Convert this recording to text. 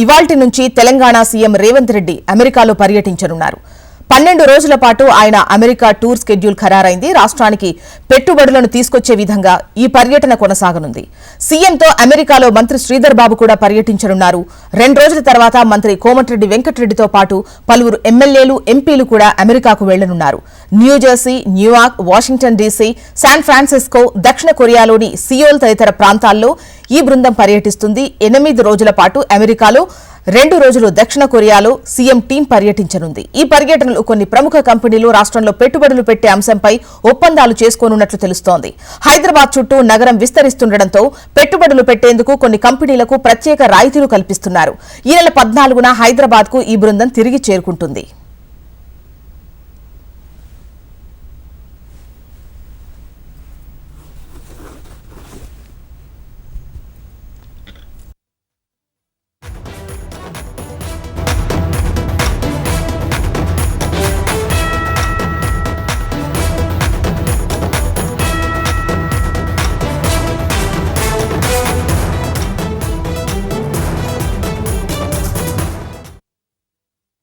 ఇవాల్టి నుంచి తెలంగాణ సీఎం రేవంత్ రెడ్డి అమెరికాలో పర్యటించనున్నారు. పన్నెండు రోజుల పాటు ఆయన అమెరికా టూర్ స్కెడ్యూల్ ఖరారైంది. రాష్ట్రానికి పెట్టుబడులను తీసుకొచ్చే విధంగా ఈ పర్యటన కొనసాగనుంది. సీఎంతో అమెరికాలో మంత్రి శ్రీధర్ బాబు కూడా పర్యటించనున్నారు. రెండు రోజుల తర్వాత మంత్రి కోమటిరెడ్డి వెంకటరెడ్డితో పాటు పలువురు ఎమ్మెల్యేలు ఎంపీలు కూడా అమెరికాకు వెళ్ళనున్నారు. New Jersey New York Washington DC San Francisco దక్షిణ కొరియాలోని సియోల్ తదితర ప్రాంతాల్లో ఈ బృందం పర్యటిస్తుంది. ఎనిమిది రోజుల పాటు అమెరికాలో రెండు రోజులు దక్షిణ కొరియాలో సీఎం టీం పర్యటించనుంది. ఈ పర్యటనలో కొన్ని ప్రముఖ కంపెనీలు రాష్ట్రంలో పెట్టుబడులు పెట్టే అంశంపై ఒప్పందాలు చేసుకోనున్నట్లు తెలుస్తోంది. హైదరాబాద్ చుట్టూ నగరం విస్తరిస్తుండటంతో పెట్టుబడులు పెట్టేందుకు కొన్ని కంపెనీలకు ప్రత్యేక రాయితీలు కల్పిస్తున్నారు. ఈ నెల పద్నాలుగున హైదరాబాద్కు ఈ బృందం తిరిగి చేరుకుంటుంది.